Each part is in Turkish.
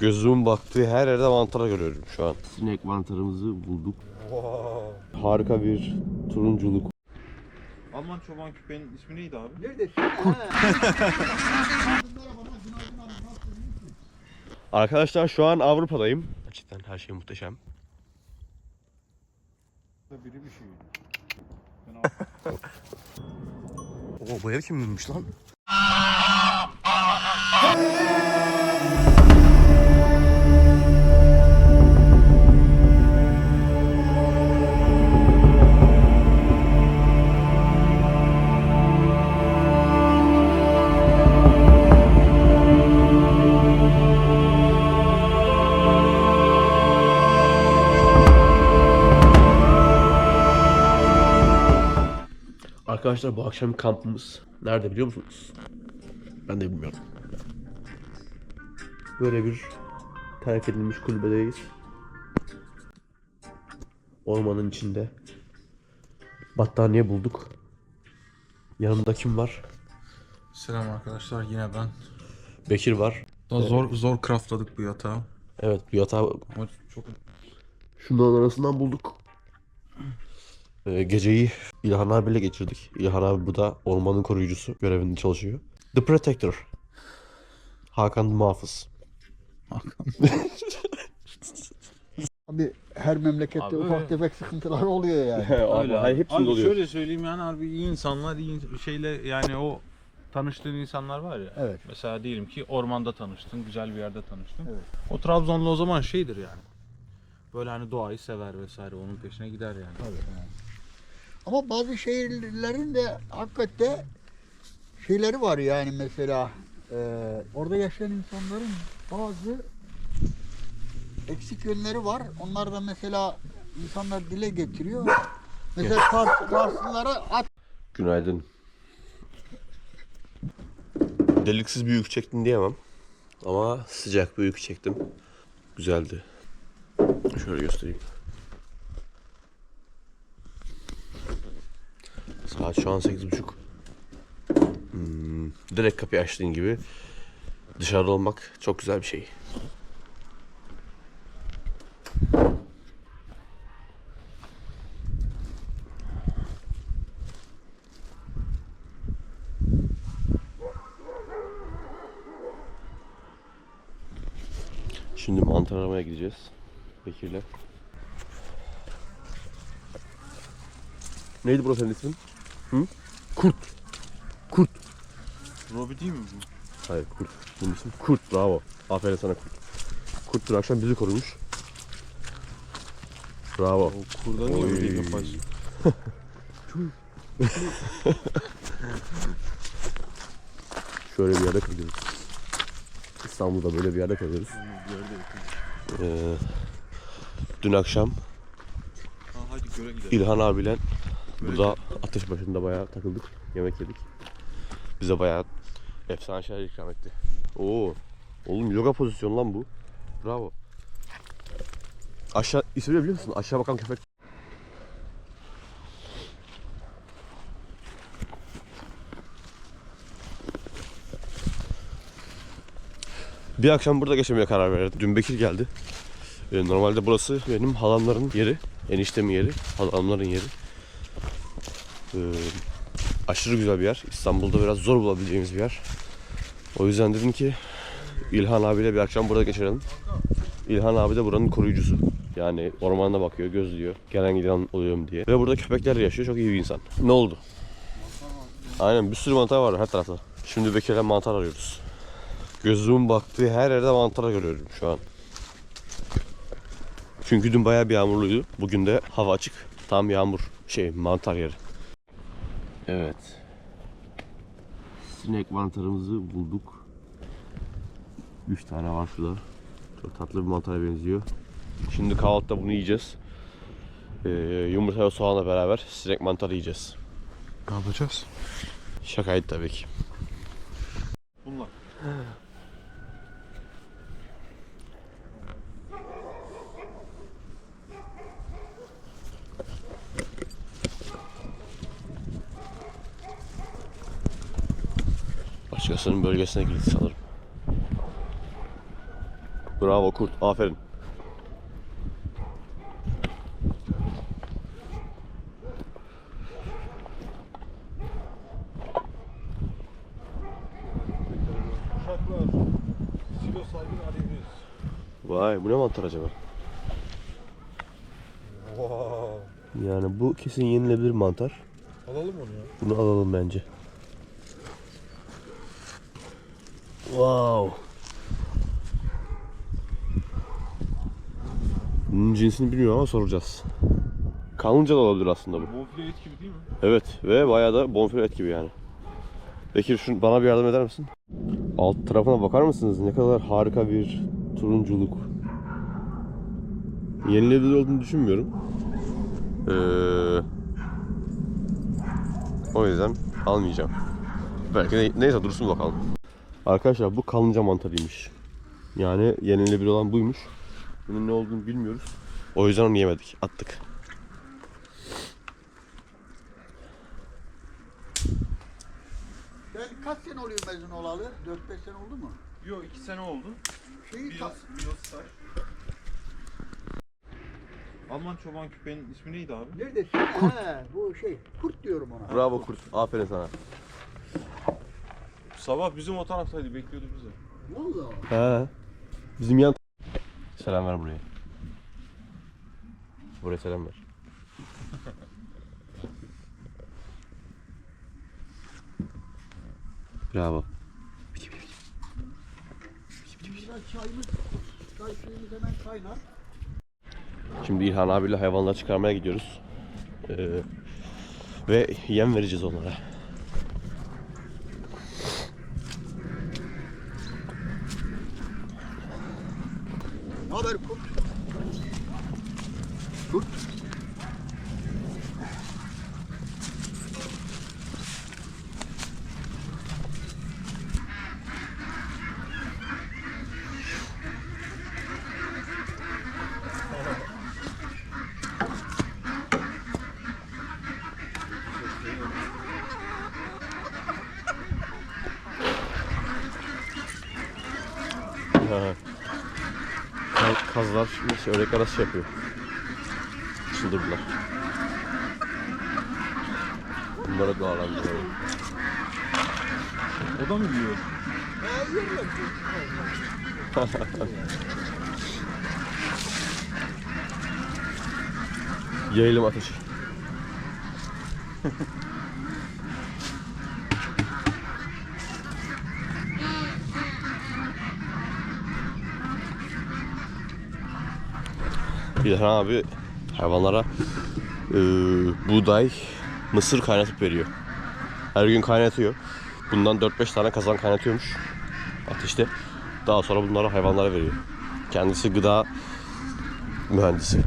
Gözümün baktığı her yerde mantar görüyorum şu an. Sinek mantarımızı bulduk. Harika bir turunculuk. Alman çoban köpeğinin ismi neydi abi? Arkadaşlar şu an Avrupa'dayım. Gerçekten her şey muhteşem. Biri bir şey. Oo bu ev kiminmiş lan? Arkadaşlar bu akşam kampımız nerede biliyor musunuz? Ben de bilmiyorum. Böyle bir terk edilmiş kulübedeyiz. Ormanın içinde. Battaniye bulduk. Yanımda kim var? Selam arkadaşlar yine ben. Bekir var. Daha zor zor craftladık bu yatağı. Evet bu yatağı Ama çok şunların arasından bulduk. Ee, geceyi İlhan abiyle geçirdik. İlhan abi bu da ormanın koruyucusu. Görevinde çalışıyor. The Protector. Hakan Muhafız. Abi her memlekette Abi ufak öyle. tefek sıkıntılar oluyor yani. Öyle Hayır, abi. hepsinde Abi oluyor. şöyle söyleyeyim yani harbi iyi insanlar iyi şeyle yani o tanıştığın insanlar var ya. Evet. Mesela diyelim ki ormanda tanıştın, güzel bir yerde tanıştın. Evet. O Trabzonlu o zaman şeydir yani. Böyle hani doğayı sever vesaire onun peşine gider yani. Ama bazı şehirlerin de hakikaten şeyleri var yani mesela e, orada yaşayan insanların bazı eksik yönleri var. Onlar da mesela insanlar dile getiriyor. Mesela Kars, Karslılara at Günaydın. Deliksiz bir yük çektim diyemem. Ama sıcak bir yük çektim. Güzeldi. Şöyle göstereyim. Saat şu an 8.30. Hmm, direkt kapıyı açtığın gibi dışarıda olmak çok güzel bir şey. Şimdi mantar aramaya gideceğiz. Bekir'le. Neydi burası senin ismin? Hı? Kurt. Kurt. Robi değil mi bu? Hayır kurt. Bunun ismi Kurt. Bravo. Aferin sana Kurt. Kurt dün akşam bizi korumuş. Bravo. O kurda niye Oy. öyle yaparsın? Şöyle bir yerde kalıyoruz. İstanbul'da böyle bir yerde kalıyoruz. Ee, dün akşam Ha, hadi göre gidelim. İlhan abiyle burada ateş başında bayağı takıldık. Yemek yedik. Bize bayağı efsane şeyler ikram etti. Oo. Oğlum yoga pozisyonu lan bu. Bravo. Aşağı ismini biliyor musun? Aşağı bakan köpek. Bir akşam burada geçirmeye karar verdim. Dün Bekir geldi. Ee, normalde burası benim halamların yeri. Eniştemin yeri. Halamların yeri. Ee, aşırı güzel bir yer. İstanbul'da biraz zor bulabileceğimiz bir yer. O yüzden dedim ki İlhan abiyle bir akşam burada geçirelim. İlhan abi de buranın koruyucusu. Yani ormanda bakıyor, gözlüyor. Gelen giden oluyor mu diye. Ve burada köpekler yaşıyor. Çok iyi bir insan. Ne oldu? Aynen bir sürü mantar var her tarafta. Şimdi Bekir'le mantar arıyoruz. Gözümün baktığı her yerde mantar görüyorum şu an. Çünkü dün bayağı bir yağmurluydu. Bugün de hava açık. Tam yağmur şey mantar yeri. Evet. Sinek mantarımızı bulduk. 3 tane var şurada. Çok tatlı bir mantara benziyor. Şimdi kahvaltıda bunu yiyeceğiz. Ee, yumurta ve soğanla beraber sinek mantarı yiyeceğiz. Ne yapacağız? Şakaydı tabii ki. Bunlar. Başkasının bölgesine girdik sanırım. Bravo kurt. Aferin. Vay bu ne mantar acaba? Wow. Yani bu kesin yenilebilir mantar. Alalım onu ya. Bunu alalım bence. Wow. Bunun cinsini bilmiyorum ama soracağız. Kanlıca da olabilir aslında bu. Bonfile et gibi değil mi? Evet ve bayağı da bonfile et gibi yani. Bekir şun bana bir yardım eder misin? Alt tarafına bakar mısınız? Ne kadar harika bir turunculuk. Yenilebilir olduğunu düşünmüyorum. Ee, o yüzden almayacağım. Belki de, neyse dursun bakalım. Arkadaşlar bu kalınca mantarıymış. Yani yenilebilir olan buymuş. Bunun ne olduğunu bilmiyoruz. O yüzden onu yemedik. Attık. Sen kaç sene oluyor mezun olalı? 4-5 sene oldu mu? Yok 2 sene oldu. Şeyi Bir ta-. Alman çoban küpenin ismi neydi abi? Neredesin? He, bu şey, kurt diyorum ona. Bravo kurt. Aferin sana. Sabah bizim o taraftaydı bekliyordu bizi. Vallahi. He. Bizim yan... Selam ver buraya. Buraya selam ver. Bravo. Çayımız, çay suyumuz hemen kaynar. Şimdi İlhan abiyle hayvanları çıkarmaya gidiyoruz. Ee, ve yem vereceğiz onlara. Haber kurt? Kurt. Ha. Kazlar şey, örek arası yapıyor. Çıldırdılar. Bunları doğalandırıyorum. O da mı yiyor? Yayılım ateşi. İlhan abi hayvanlara eee, buğday, mısır kaynatıp veriyor. Her gün kaynatıyor. Bundan 4-5 tane kazan kaynatıyormuş ateşte. Daha sonra bunları hayvanlara veriyor. Kendisi gıda mühendisi.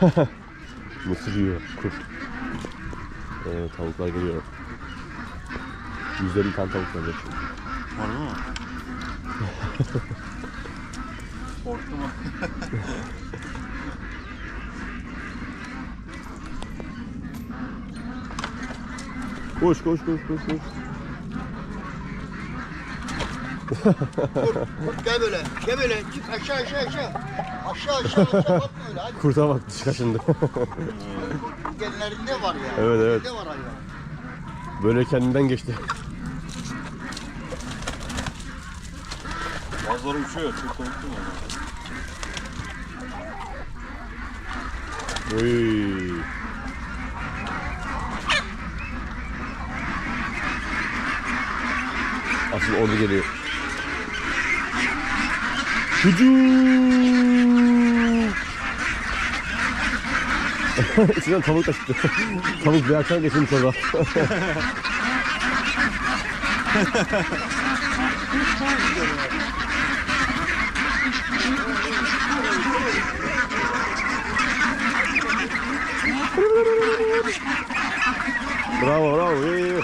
Mısır yiyor kurt. Ee, tavuklar geliyor. Yüzleri kan tavuklar yaşıyor. Var mı? Korktum. Koş koş koş koş koş. Kurt gel böyle, gel böyle. Çık aşağı aşağı aşağı. Aşağı aşağı aşağı bakma öyle hadi. Kurta bak diş kaşındı. Genlerinde var ya. Evet, evet. Ne var hayvan? Böyle kendinden geçti. Bazıları uçuyor. Çok korktum ama. Oy. Asıl ordu geliyor. Hücum! İçinden tavuk da çıktı. tavuk bir akşam geçirmiş orada. bravo bravo. İyi iyi.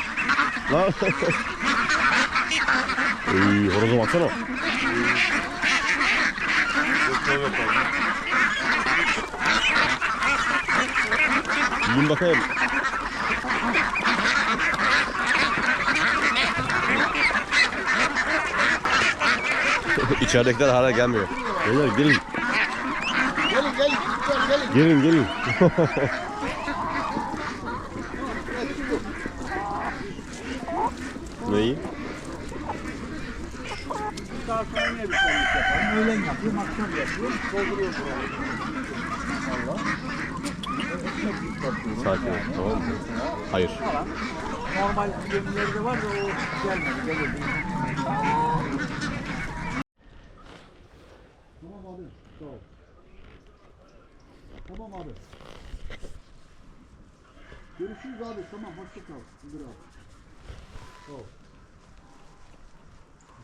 İyi horoza baksana. Yiyin bakayım. İçeridekiler hala gelmiyor. Beyler gelin. Gelin gelin gelin. Gelin gelin. Neyi? Daha sonra yine bir servis yaparım. Öğlen yapıyorum, akşam yapıyorum. Dolduruyorum. Allah. Sakin ol, tamam mı? Hayır. Falan. Normal gemileri de var da o gelmedi. Gelmedi. Tamam abi. Sağ ol. Tamam abi. Görüşürüz abi. Tamam hoşça kal. Müdür abi. Sağ ol. Mustafa abi arıyor. Merhaba, günaydın abi. Nasılsınız? iyi misiniz?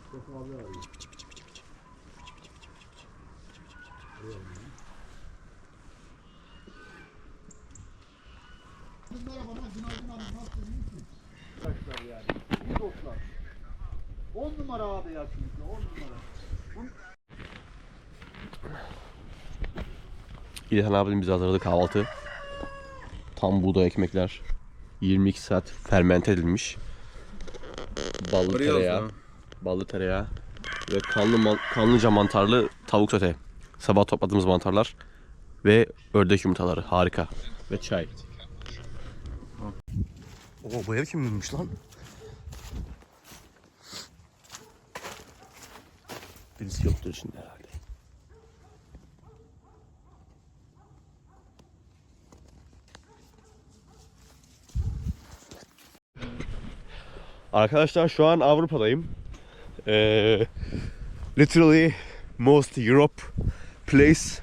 Arkadaşlar yani. İyi dostlar. 10 numara abi ya çünkü 10 numara. İlhan abim bize hazırladı kahvaltı. Tam buğday ekmekler. 22 saat fermente edilmiş. Ballı tereyağı. Ballı tereyağı. Ve kanlı man- kanlıca mantarlı tavuk sote. Sabah topladığımız mantarlar. Ve ördek yumurtaları. Harika. Ve çay. Oo bu ev kiminmiş lan? Birisi yoktur içinde herhalde. Arkadaşlar şu an Avrupa'dayım. Ee, literally most Europe place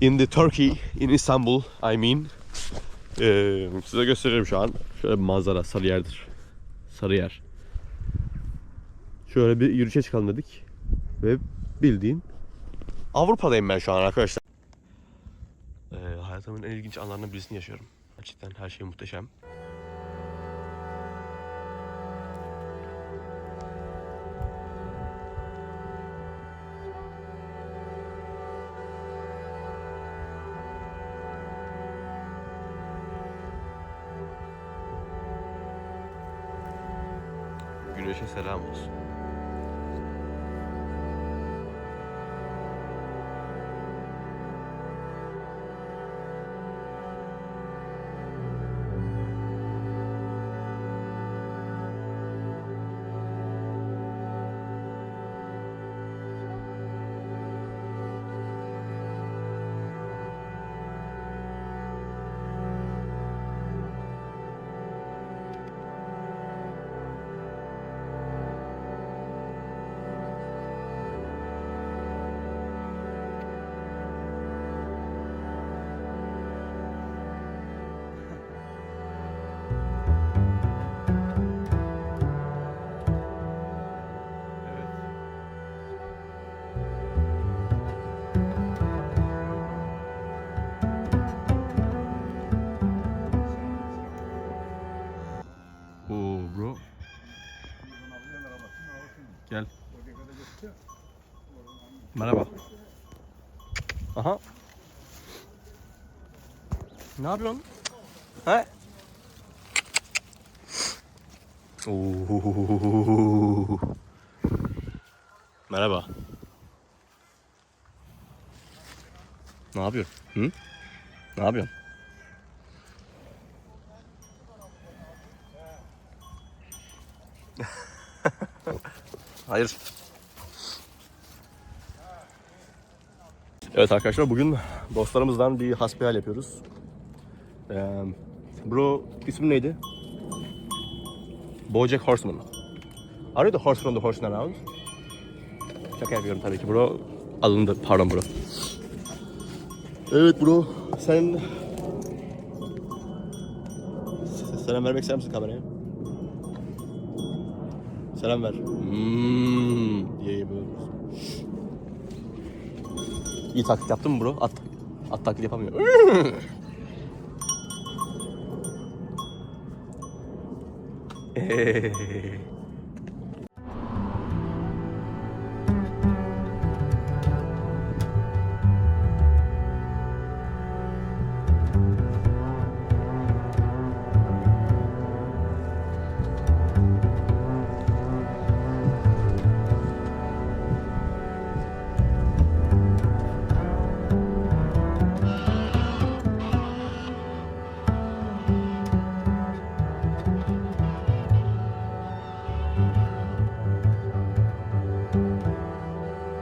in the Turkey in Istanbul I mean. Ee, size gösteririm şu an. Şöyle bir manzara Sarıyer'dir. Sarıyer. Şöyle bir yürüyüşe çıkalım dedik. Ve bildiğin Avrupa'dayım ben şu an arkadaşlar. Ee, hayatımın en ilginç anlarından birisini yaşıyorum. Gerçekten her şey muhteşem. Güneşe selam olsun. Merhaba. Aha. Ne yapıyorsun? He? Oo. Merhaba. Ne yapıyorsun? Hı? Ne yapıyorsun? Hayır. Evet arkadaşlar bugün dostlarımızdan bir hasbihal yapıyoruz. Ee, bro ismin neydi? Bojack Horseman. Are you the horse from the horse around? Şaka yapıyorum tabii ki bro. Alındı pardon bro. Evet bro sen... Selam vermek ister misin kameraya? Selam ver. Hmm, diye yapıyoruz. İyi taklit yaptın mı bro? At, at taklit yapamıyor.